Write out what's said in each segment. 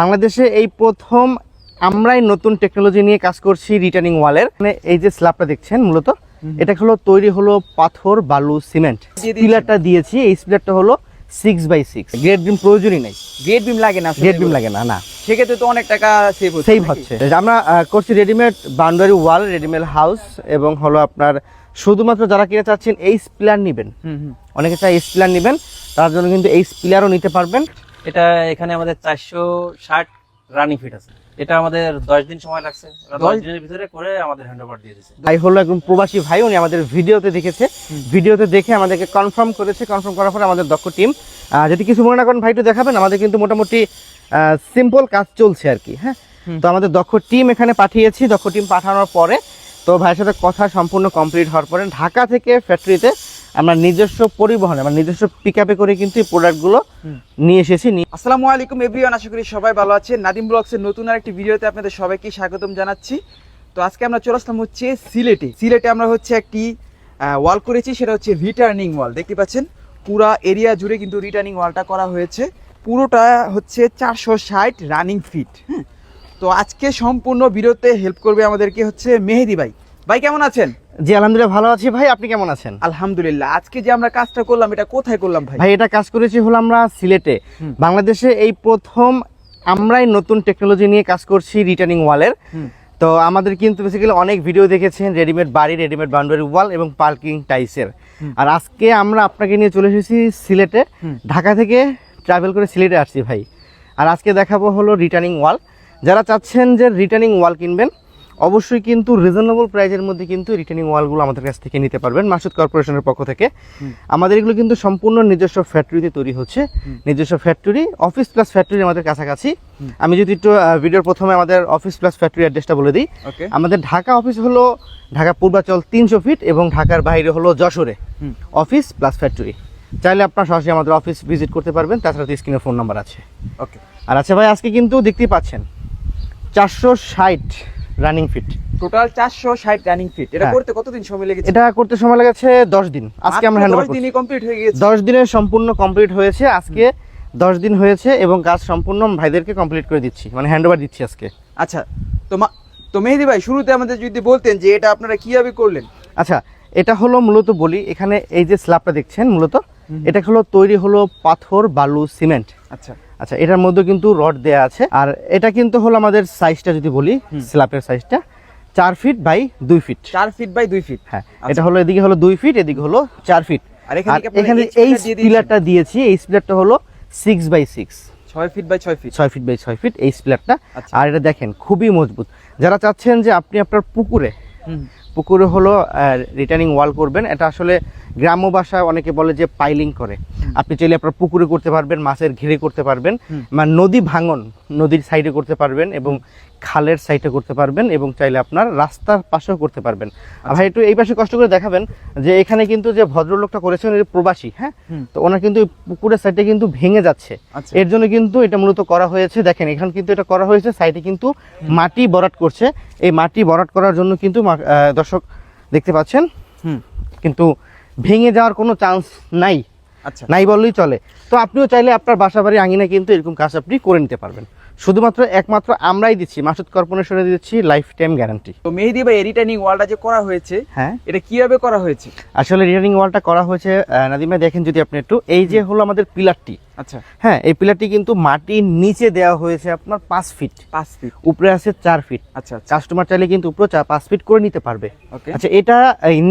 বাংলাদেশে এই প্রথম আমরাই নতুন টেকনোলজি নিয়ে কাজ করছি রিটার্নিং ওয়ালের মানে এই যে স্ল্যাবটা দেখছেন মূলত এটা হলো তৈরি হলো পাথর বালু সিমেন্ট। পিলারটা দিয়েছি। এই পিলারটা হলো six by six grade beam প্রয়োজনই নাই। গেট বিম লাগে না গ্রেড বিম লাগে না না। সেক্ষেত্রে তো অনেক টাকা সেভ হচ্ছে সেভ? হচ্ছে। আমরা করছি readymade boundary wall readymade house এবং হলো আপনার শুধুমাত্র যারা কিনে চাচ্ছেন এই স্পিলার নেবেন। অনেকে চাই এই স্পিলার নেবেন তার জন্য কিন্তু এই স্পিলারও নিতে পারবেন। এটা এখানে আমাদের চারশো ষাট রানিং ফিট আছে। এটা আমাদের দশ দিন সময় লাগছে। দশ- দিনের ভিতরে করে আমাদের হ্যান্ড ওভার দিয়ে দিচ্ছে ভাই হলো একদম প্রবাসী ভাই উনি আমাদের ভিডিওতে দেখেছে। ভিডিওতে দেখে আমাদেরকে কনফার্ম করেছে। কনফার্ম করার পরে আমাদের দক্ষ টিম যদি কিছু মনে না করেন ভাই একটু দেখাবেন। আমাদের কিন্তু মোটামুটি সিম্পল কাজ চলছে আর কি হ্যাঁ? তো আমাদের দক্ষ টিম এখানে পাঠিয়েছি। দক্ষ টিম পাঠানোর পরে তো ভাইয়ের সাথে কথা সম্পূর্ণ কমপ্লিট হওয়ার পরে ঢাকা থেকে ফ্যাক্টরিতে আমরা নিজস্ব পরিবহনে আমরা নিজস্ব পিক আপে করে কিন্তু এই প্রোডাক্টগুলো। নিয়ে এসেছি। আসসালামু আলাইকুম এভরিওয়ান আশা করি সবাই ভালো আছেন। নাদিম ব্লগসের নতুন আরেকটি ভিডিওতে আপনাদের সবাইকে স্বাগতম জানাচ্ছি। তো আজকে আমরা চলে আসলাম হচ্ছে সিলেটে। সিলেটে আমরা হচ্ছে একটি ওয়াল করেছি সেটা হচ্ছে রিটার্নিং ওয়াল দেখতে পাচ্ছেন? পুরা এরিয়া জুড়ে কিন্তু রিটার্নিং ওয়ালটা করা হয়েছে। পুরোটা হচ্ছে চারশো ষাট রানিং ফিট হ্যাঁ তো আজকে সম্পূর্ণ ভিডিওতে হেল্প করবে আমাদেরকে হচ্ছে মেহেদি ভাই। ভাই কেমন আছেন? জি আলহামদুলিল্লাহ ভালো আছি ভাই। আপনি কেমন আছেন? আলহামদুলিল্লাহ আজকে যে আমরা কাজটা করলাম এটা কোথায় করলাম ভাই? ভাই এটা কাজ করেছি হলো আমরা সিলেটে। বাংলাদেশে এই প্রথম আমরাই নতুন টেকনোলজি নিয়ে কাজ করছি রিটার্নিং ওয়ালের তো আমাদের কিন্তু বেসিক্যালি অনেক ভিডিও দেখেছেন রেডিমেড বাড়ি রেডিমেড বাউন্ডারি ওয়াল এবং পার্কিং টাইসের আর আজকে আমরা আপনাকে নিয়ে চলে এসেছি সিলেটে। ঢাকা থেকে ট্রাভেল করে সিলেটে আসছি ভাই। আর আজকে দেখাবো হলো রিটার্নিং ওয়াল যারা চাচ্ছেন যে রিটার্নিং ওয়াল কিনবেন অবশ্যই কিন্তু রিজনেবল প্রাইজের মধ্যে কিন্তু রিটার্নিং ওয়ালগুলো আমাদের কাছ থেকে নিতে পারবেন মাসুদ কর্পোরেশনের পক্ষ থেকে। আমাদের এগুলো কিন্তু সম্পূর্ণ নিজস্ব ফ্যাক্টরিতে তৈরি হচ্ছে। নিজস্ব ফ্যাক্টরি অফিস প্লাস ফ্যাক্টরি আমাদের কাছাকাছি। আমি যদি একটু ভিডিওর প্রথমে আমাদের অফিস প্লাস ফ্যাক্টরি অ্যাড্রেসটা বলে দিই। আমাদের ঢাকা অফিস হলো ঢাকা পূর্বাচল তিনশো ফিট এবং ঢাকার বাইরে হলো যশোরে। অফিস প্লাস ফ্যাক্টরি চাইলে আপনার সরাসরি আমাদের অফিস ভিজিট করতে পারবেন তাছাড়া স্ক্রিনে ফোন নাম্বার আছে। ওকে। আর আচ্ছা ভাই আজকে কিন্তু দেখতেই পাচ্ছেন চারশো ষাট রানিং ফিট টোটাল চারশো ষাট রানিং ফিট এটা হ্যাঁ। করতে কতদিন সময় লেগেছে? এটা করতে সময় লেগেছে দশ দিন। আজকে আমরা হ্যান্ড দশ দিনই কমপ্লিট হয়ে গেছে দশ দিনের সম্পূর্ণ কমপ্লিট হয়েছে। আজকে দশ দিন হয়েছে এবং কাজ সম্পূর্ণ ভাইদেরকে কমপ্লিট করে দিচ্ছি। মানে হ্যান্ড ওভার দিচ্ছি আজকে। আচ্ছা তো মা- তো মেহেদি ভাই শুরুতে আমাদের যদি বলতেন যে এটা আপনারা কীভাবে করলেন? আচ্ছা এটা হলো মূলত বলি এখানে এই যে স্ল্যাবটা দেখছেন মূলত এটা হলো তৈরি হলো পাথর বালু সিমেন্ট। আচ্ছা। আচ্ছা এটার মধ্যে কিন্তু রড দেয়া আছে। আর এটা কিন্তু হলো আমাদের সাইজটা যদি বলি হুম। স্ল্যাবের সাইজটা চার ফিট বাই দুই ফিট চার ফিট বাই দুই ফিট হ্যাঁ আচ্ছা। এটা হলো এদিকে হলো দুই ফিট এদিকে হলো চার ফিট আর এখানে এই? পিলারটা দিয়েছি এই পিলারটা হলো সিক্স বাই সিক্স ছয় ফিট বাই ছয় ফিট ছয় ফিট বাই ছয় ফিট এই স্পিলারটা আচ্ছা। আর এটা দেখেন খুবই মজবুত। যারা চাচ্ছেন যে আপনি আপনার পুকুরে পুকুরে হলো রিটার্নিং ওয়াল করবেন। এটা আসলে গ্রাম্য ভাষায় অনেকে বলে যে পাইলিং করে। আপনি চাইলে আপনার পুকুরে করতে পারবেন মাছের ঘিরে করতে পারবেন। মানে নদী ভাঙন নদীর সাইডে করতে পারবেন এবং খালের সাইডে করতে পারবেন এবং চাইলে আপনার রাস্তার পাশেও করতে পারবেন। ভাই একটু এই পাশে কষ্ট করে দেখাবেন যে এখানে কিন্তু যে ভদ্রলোকটা করেছেন প্রবাসী হ্যাঁ? তো ওনার কিন্তু পুকুরের সাইডে কিন্তু ভেঙে যাচ্ছে। আচ্ছা। এর জন্য কিন্তু এটা মূলত করা হয়েছে দেখেন এখানে কিন্তু এটা করা হয়েছে সাইডে কিন্তু মাটি বরাট করছে। এই মাটি বরাট করার জন্য কিন্তু দর্শক দেখতে পাচ্ছেন। হুম। কিন্তু ভেঙে যাওয়ার কোনো চান্স নাই। আচ্ছা। নাই বললেই চলে। তো আপনিও চাইলে আপনার বাসা বাড়ি আঙিনা কিন্তু এরকম কাজ আপনি করে নিতে পারবেন। শুধুমাত্র একমাত্র আমরাই দিচ্ছি মাসুদ কর্পোরেশনে দিচ্ছি লাইফ টাইম গ্যারান্টি তো মেহেদি ভাই রিটার্নিং ওয়ালটা যে করা হয়েছে হ্যাঁ। এটা কীভাবে করা হয়েছে? আসলে রিটার্নিং ওয়ালটা করা হয়েছে নাদিমা দেখেন যদি আপনি একটু এই যে হলো আমাদের পিলারটি আচ্ছা। হ্যাঁ এই পিলারটি কিন্তু মাটির নিচে দেওয়া হয়েছে আপনার পাঁচ ফিট পাঁচ ফিট উপরে আছে চার ফিট আচ্ছা আচ্ছা। কাস্টমার চাইলে কিন্তু উপরে চা পাঁচ ফিট করে নিতে পারবে। ওকে আচ্ছা এটা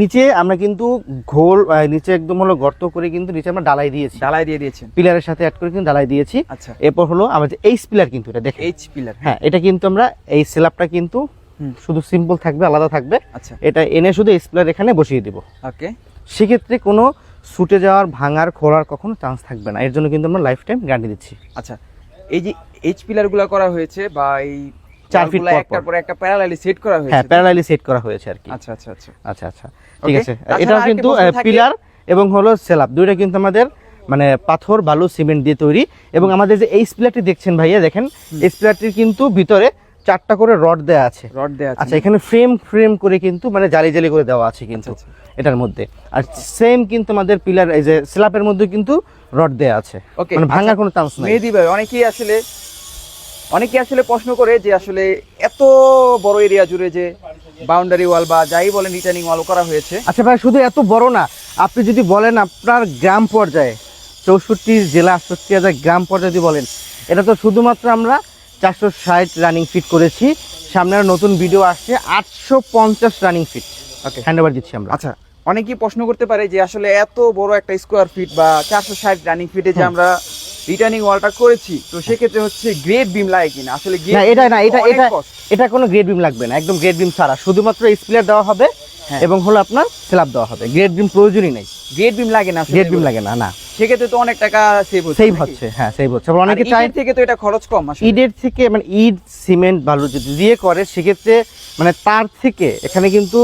নিচে আমরা কিন্তু ঘোল নিচে একদম হলো গর্ত করে কিন্তু নিচে আমরা ডালাই দিয়েছি। ঢালাই দিয়ে দিয়েছেন। পিলারের সাথে অ্যাড করে কিন্তু ডালাই দিয়েছি। আচ্ছা। এরপর হলো আমাদের এইচ পিলার কিন্তু এটা দেখেন। এইচ পিলার হ্যাঁ। এটা কিন্তু আমরা এই স্ল্যাবটা কিন্তু শুধু সিম্পল থাকবে আলাদা থাকবে। আচ্ছা। এটা এনে শুধু এইচ পিলার এখানে বসিয়ে দিব। ওকে সেক্ষেত্রে কোনো ছুটে যাওয়ার ভাঙার খোলার কখনো চান্স থাকবে না। এর জন্য কিন্তু আমরা লাইফ টাইম গ্যারান্টি দিচ্ছি। আচ্ছা এই যে এইচ পিলারগুলা করা হয়েছে বা এই চারগুলা পর একটার পর। পর একটা প্যারালালি সেট করা হয়েছে হ্যাঁ প্যারালালি সেট করা হয়েছে আর কি। আচ্ছা আচ্ছা আচ্ছা। আচ্ছা আচ্ছা। ঠিক আছে। এটা কিন্তু পিলার এবং হলো সেলাপ দুইটা কিন্তু আমাদের মানে পাথর বালু সিমেন্ট দিয়ে তৈরি। এবং আমাদের যে এই স্পিলারটি দেখছেন ভাইয়া দেখেন? এই স্পিলারটির কিন্তু ভিতরে চারটা করে রড দেওয়া আছে। রড দেওয়া আছে। আচ্ছা এখানে ফ্রেম ফ্রেম করে কিন্তু মানে জালি জালি করে দেওয়া আছে কিন্তু আচ্ছা, এটার মধ্যে। আর সেম কিন্তু আমাদের পিলার এই যে স্ল্যাবের মধ্যে কিন্তু রড দেওয়া আছে। ওকে মানে ভাঙার আচ্ছা, কোনো চান্স নাই। মেহেদি ভাই অনেকেই আসলে অনেকেই আসলে প্রশ্ন করে যে আসলে এত বড় এরিয়া জুড়ে যে বাউন্ডারি ওয়াল বা যাই বলেন রিটার্নিং ওয়াল করা হয়েছে। আচ্ছা ভাই শুধু এত বড় না আপনি যদি বলেন আপনার গ্রাম পর্যায়ে চৌষট্টি জেলা আটষট্টি হাজার গ্রাম পর্যায়ে যদি বলেন এটা তো শুধুমাত্র আমরা চারশো ষাট রানিং ফিট করেছি। সামনে নতুন ভিডিও আসছে আটশো পঞ্চাশ running feet okay hand over দিচ্ছি আমরা। আচ্ছা অনেকেই প্রশ্ন করতে পারে যে আসলে এত বড় একটা স্কোয়ার ফিট বা চারশো ষাট রানিং ফিটে যে আমরা রিটার্নিং ওয়ালটা করেছি তো সেক্ষেত্রে হচ্ছে গ্রেড বিম লাগে কিনা? আসলে না এটা না এটা এটা এটা কোনো গ্রেড বিম লাগবে না একদম গ্রেড বিম ছাড়া। শুধুমাত্র স্প্লেয়ার দেওয়া হবে হ্যাঁ। এবং হলো আপনার স্ল্যাব দেওয়া হবে। গ্রেড বিম প্রয়োজনই নেই। গ্রেড বিম লাগে না গ্রেড বিম লাগে না না। সেক্ষেত্রে তো অনেক টাকা সেভ হচ্ছে সেভ হচ্ছে হ্যাঁ সেভ হচ্ছে। অনেকে চায় থেকে তো এটা খরচ কম আসলে। ইটের থেকে মানে ইট সিমেন্ট বালু যদি দিয়ে করে সেক্ষেত্রে মানে তার থেকে এখানে কিন্তু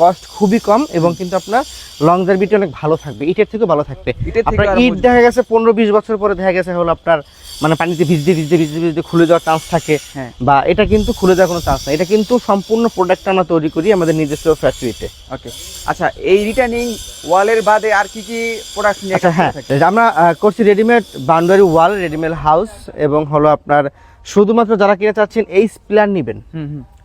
কস্ট খুবই কম এবং কিন্তু আপনার লং জার্ভিটি অনেক ভালো থাকবে। ইটের থেকে ভালো থাকবে। আপনার ইট দেখা গেছে পনেরো বিশ বছর পরে দেখা গেছে হলো আপনার মানে পানিতে ভিজতে ভিজতে ভিজতে ভিজতে খুলে যাওয়ার চান্স থাকে। হ্যাঁ। বা এটা কিন্তু খুলে যাওয়ার কোনো চান্স নাই। এটা কিন্তু সম্পূর্ণ প্রোডাক্ট আমরা তৈরি করি আমাদের নিজস্ব ফ্যাক্টরিতে ওকে আচ্ছা এই রিটার্নিং ওয়ালের বাদে আর কি কি প্রোডাক্ট নিয়ে আচ্ছা হ্যাঁ? আমরা করছি readymade boundary wall readymade house এবং হলো আপনার শুধুমাত্র যারা কিনে চাচ্ছেন এই প্ল্যান নেবেন।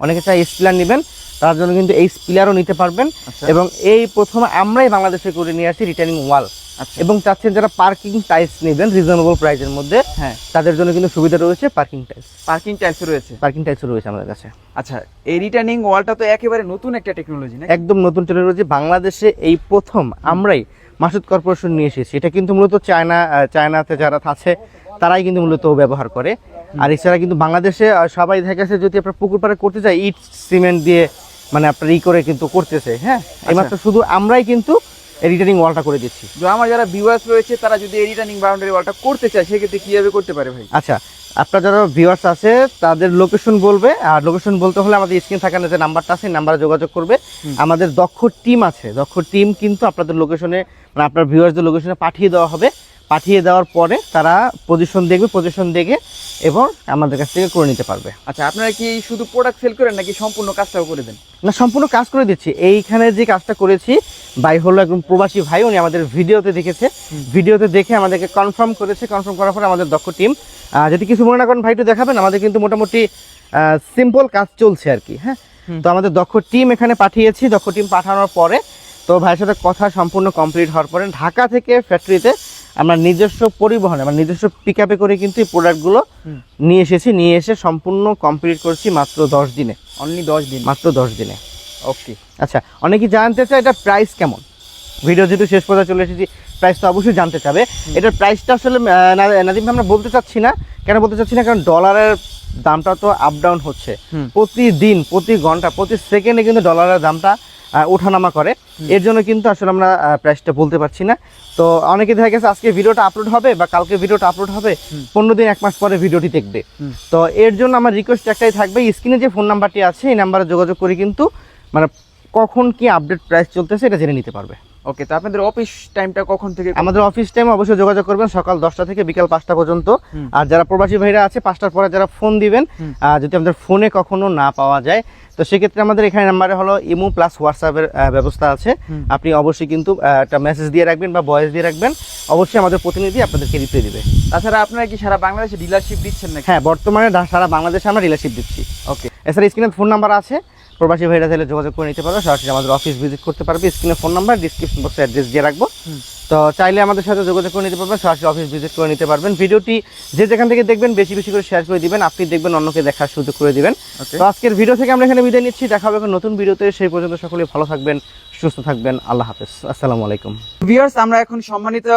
অনেকে চাই এইচ পিলার নেবেন তার জন্য কিন্তু এইচ পিলারও নিতে পারবেন আচ্ছা। এবং এই প্রথম আমরাই বাংলাদেশে করে নিয়ে আসি রিটার্নিং ওয়াল আচ্ছা। এবং চাচ্ছেন যারা পার্কিং টাইলস নেবেন রিজনেবল প্রাইসের মধ্যে হ্যাঁ। তাদের জন্য কিন্তু সুবিধা রয়েছে পার্কিং টাইলস পার্কিং টাইলস রয়েছে? পার্কিং টাইলস রয়েছে আমাদের কাছে। আচ্ছা এই রিটার্নিং ওয়ালটা তো একেবারে নতুন একটা টেকনোলজি না একদম নতুন টেকনোলজি বাংলাদেশে এই প্রথম আমরাই মাসুদ কর্পোরেশন নিয়ে এসেছি। এটা কিন্তু মূলত চায়না চায়নাতে যারা আছে তারাই কিন্তু মূলত ব্যবহার করে। আর এছাড়া কিন্তু বাংলাদেশে সবাই দেখা গেছে যদি আপনার পুকুর পাড়ে করতে চায় ইট সিমেন্ট দিয়ে মানে আপনার ই করে কিন্তু করতেছে হ্যাঁ? এইমাত্র শুধু আমরাই কিন্তু রিটার্নিং ওয়ালটা করে দিচ্ছি। আমার যারা ভিউয়ার্স রয়েছে তারা যদি রিটার্নিং বাউন্ডারি ওয়ালটা করতে চায় সেক্ষেত্রে কীভাবে করতে পারে ভাই? আচ্ছা আপনার যারা ভিউয়ার্স আছে তাদের লোকেশন বলবে আর লোকেশন বলতে হলে আমাদের স্ক্রিন থাকার যে নাম্বারটা আছে নাম্বারে যোগাযোগ করবে। আমাদের দক্ষ টিম আছে। দক্ষ টিম কিন্তু আপনাদের লোকেশনে মানে আপনার ভিউয়ার্সদের লোকেশনে পাঠিয়ে দেওয়া হবে। পাঠিয়ে দেওয়ার পরে তারা পজিশন দেখবে পজিশন দেখে এবং আমাদের কাছ থেকে করে নিতে পারবে। আচ্ছা আপনারা কি শুধু প্রোডাক্ট সেল করেন নাকি সম্পূর্ণ কাজটাও করে দেন? না সম্পূর্ণ কাজ করে দিচ্ছি। এইখানে যে কাজটা করেছি ভাই হলো একদম প্রবাসী ভাই উনি আমাদের ভিডিওতে দেখেছে। ভিডিওতে দেখে আমাদেরকে কনফার্ম করেছে। কনফার্ম করার পরে আমাদের দক্ষ টিম যদি কিছু মনে না করেন ভাই একটু দেখাবেন? আমাদের কিন্তু মোটামুটি সিম্পল কাজ চলছে আর কি হ্যাঁ? তো আমাদের দক্ষ টিম এখানে পাঠিয়েছি। দক্ষ টিম পাঠানোর পরে তো ভাইয়ের সাথে কথা সম্পূর্ণ কমপ্লিট হওয়ার পরে ঢাকা থেকে ফ্যাক্টরিতে আমরা নিজস্ব পরিবহনে মানে নিজস্ব পিক আপে করে কিন্তু এই প্রোডাক্টগুলো নিয়ে এসেছি নিয়ে এসে সম্পূর্ণ কমপ্লিট করছি মাত্র দশ দিনে। অনলি দশ দিন? মাত্র দশ দিনে। ওকে আচ্ছা অনেকে জানতে চায় এটা প্রাইস কেমন? ভিডিও যেহেতু শেষ পর্যন্ত চলে এসেছি প্রাইস তো অবশ্যই জানতে চাবে। এটার প্রাইসটা আসলে নাদিম আমরা বলতে চাচ্ছি না। কেন বলতে চাচ্ছি না? কারণ ডলারের দামটা তো আপ ডাউন হচ্ছে প্রতিদিন প্রতি ঘণ্টা প্রতি সেকেন্ডে কিন্তু ডলারের দামটা ওঠানামা করে। এর জন্য কিন্তু আসলে আমরা প্রাইসটা বলতে পারছি না। তো অনেকে দেখা গেছে আজকে ভিডিওটা আপলোড হবে বা কালকে ভিডিওটা আপলোড হবে পনেরো দিন এক মাস পরে ভিডিওটি দেখবে। তো এর জন্য আমার রিকোয়েস্ট একটাই থাকবে স্ক্রিনে যে ফোন নাম্বারটি আছে এই নাম্বারে যোগাযোগ করে কিন্তু মানে কখন কি আপডেট প্রাইস চলতেছে এটা জেনে নিতে পারবে। ওকে তো আপনাদের অফিস টাইমটা কখন থেকে আমাদের অফিস টাইম অবশ্যই যোগাযোগ করবেন সকাল দশটা থেকে বিকাল পাঁচটা পর্যন্ত। আর যারা প্রবাসী ভাইরা আছে পাঁচটার পরে যারা ফোন দিবেন যদি আমাদের ফোনে কখনো না পাওয়া যায় তো সেক্ষেত্রে আমাদের এখানে নাম্বারে হলো ইমো প্লাস হোয়াটসঅ্যাপের ব্যবস্থা আছে। আপনি অবশ্যই কিন্তু একটা মেসেজ দিয়ে রাখবেন বা ভয়েস দিয়ে রাখবেন। অবশ্যই আমাদের প্রতিনিধি আপনাদেরকে রিপ্লাই দিবে। তাছাড়া আপনারা কি সারা বাংলাদেশে ডিলারশিপ দিচ্ছেন নাকি? হ্যাঁ বর্তমানে সারা বাংলাদেশে আমরা ডিলারশিপ দিচ্ছি। ওকে এছাড়া স্ক্রিনে ফোন নাম্বার আছে। প্রবাসী ভাইরা তাহলে যোগাযোগ করে নিতে পারবে সরাসরি আমাদের অফিস ভিজিট করতে পারবে। স্ক্রিনে ফোন নাম্বার ডিসক্রিপশন বক্সে অ্যাড্রেস দিয়ে রাখব। তো চাইলে আমাদের সাথে যোগাযোগ করে নিতে পারবেন সরাসরি অফিস ভিজিট করে নিতে পারবেন। ভিডিওটি যে যেখান থেকে দেখবেন বেশি বেশি করে শেয়ার করে দিবেন। আপনি দেখবেন অন্যকে দেখার সুযোগ করে দিবেন। তো আজকের ভিডিও থেকে আমরা এখানে বিদায় নিচ্ছি। দেখা হবে নতুন ভিডিওতে সেই পর্যন্ত সকলে ভালো থাকবেন সুস্থ থাকবেন। আল্লাহ হাফেজ। আসসালামু আলাইকুম। ভিউয়ার্স আমরা এখন সম্মানিত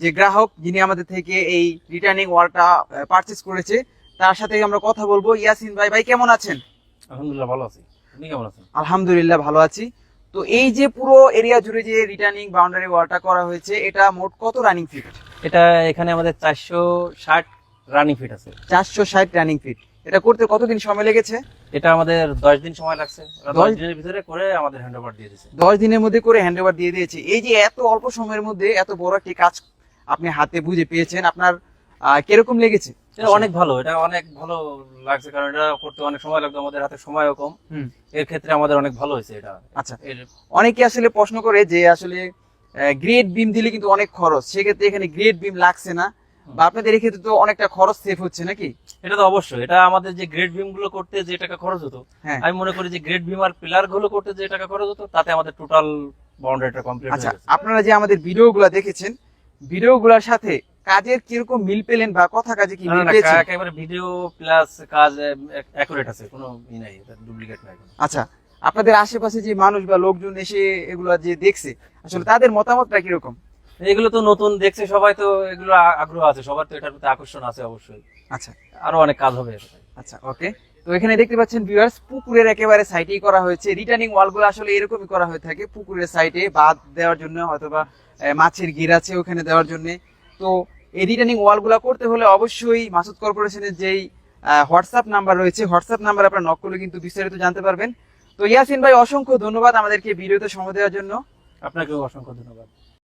যে গ্রাহক যিনি আমাদের থেকে এই রিটার্নিং ওয়ালটা পারচেজ করেছে তার সাথে আমরা কথা বলব। ইয়াসিন ভাই ভাই কেমন আছেন? আলহামদুলিল্লাহ ভালো আছি। আলহামদুলিল্লাহ ভালো আছি। তো এই যে পুরো এরিয়া জুড়ে যে রিটার্নিং বাউন্ডারি ওয়ালটা করা হয়েছে এটা মোট কত রানিং ফিট এটা এখানে আমাদের চারশো ষাট রানিং ফিট আছে। চারশো ষাট রানিং ফিট এটা করতে কতদিন সময় লেগেছে? এটা আমাদের দশ দিন সময় লাগছে। দশ দিনের ভিতরে করে আমাদের হ্যান্ড ওভার দিয়ে দিয়েছে। দশ দিনের মধ্যে করে হ্যান্ড ওভার দিয়ে দিয়েছে। এই যে এত অল্প সময়ের মধ্যে এত বড় একটি কাজ আপনি হাতে বুঝে পেয়েছেন আপনার কীরকম লেগেছে? এটা অনেক ভালো এটা অনেক ভালো লাগছে কারণ এটা করতে অনেক সময় লাগতো আমাদের হাতে সময়ও কম। এর ক্ষেত্রে আমাদের অনেক ভালো হয়েছে এটা। আচ্ছা। অনেকে আসলে প্রশ্ন করে যে আসলে গ্রেড বিম দিলে কিন্তু অনেক খরচ সেক্ষেত্রে এখানে গ্রেড বিম লাগছে না বা আপনাদের এক্ষেত্রে তো অনেকটা খরচ সেভ হচ্ছে নাকি? এটা তো অবশ্যই এটা আমাদের যে গ্রেড বিমগুলো করতে যে টাকা খরচ হতো হ্যাঁ। আমি মনে করি যে গ্রেড বিম আর পিলারগুলো করতে যে টাকা খরচ হতো তাতে আমাদের টোটাল বাউন্ডারিটা কমপ্লিট আচ্ছা আপনারা যে আমাদের ভিডিওগুলো দেখেছেন ভিডিওগুলোর সাথে কাজের কীরকম মিল পেলেন বা কথা কাজে কি মিল পেয়েছেন একেবারে ভিডিও প্লাস কাজ অ্যাকুরেট আছে কোনো ই নাই ডুপ্লিকেট নাই আচ্ছা আপনাদের আশেপাশে যে মানুষ বা লোকজন এসে এগুলো যে দেখছে আসলে তাদের মতামতটা কীরকম? এগুলো তো নতুন দেখছে সবাই তো এগুলো আগ্রহ আছে সবার তো এটার প্রতি আকর্ষণ আছে অবশ্যই। আচ্ছা। আরও অনেক কাজ হবে আচ্ছা ওকে তো এখানে দেখতে পাচ্ছেন ভিউয়ার্স পুকুরের একেবারে সাইডেই করা হয়েছে। রিটার্নিং ওয়ালগুলো আসলে এরকমই করা হয়ে থাকে পুকুরের সাইডে বাদ দেওয়ার জন্য অথবা মাছের গির আছে ওখানে দেওয়ার জন্য। তো এই রিটার্নিং ওয়ালগুলো করতে হলে অবশ্যই মাসুদ কর্পোরেশনের যেই হোয়াটসঅ্যাপ নাম্বার রয়েছে হোয়াটসঅ্যাপ নাম্বার আপনার নক করলে কিন্তু বিস্তারিত জানতে পারবেন। তো ইয়াসিন ভাই, অসংখ্য ধন্যবাদ আমাদেরকে ভিডিওতে সময় দেওয়ার জন্য। আপনাকেও অসংখ্য ধন্যবাদ।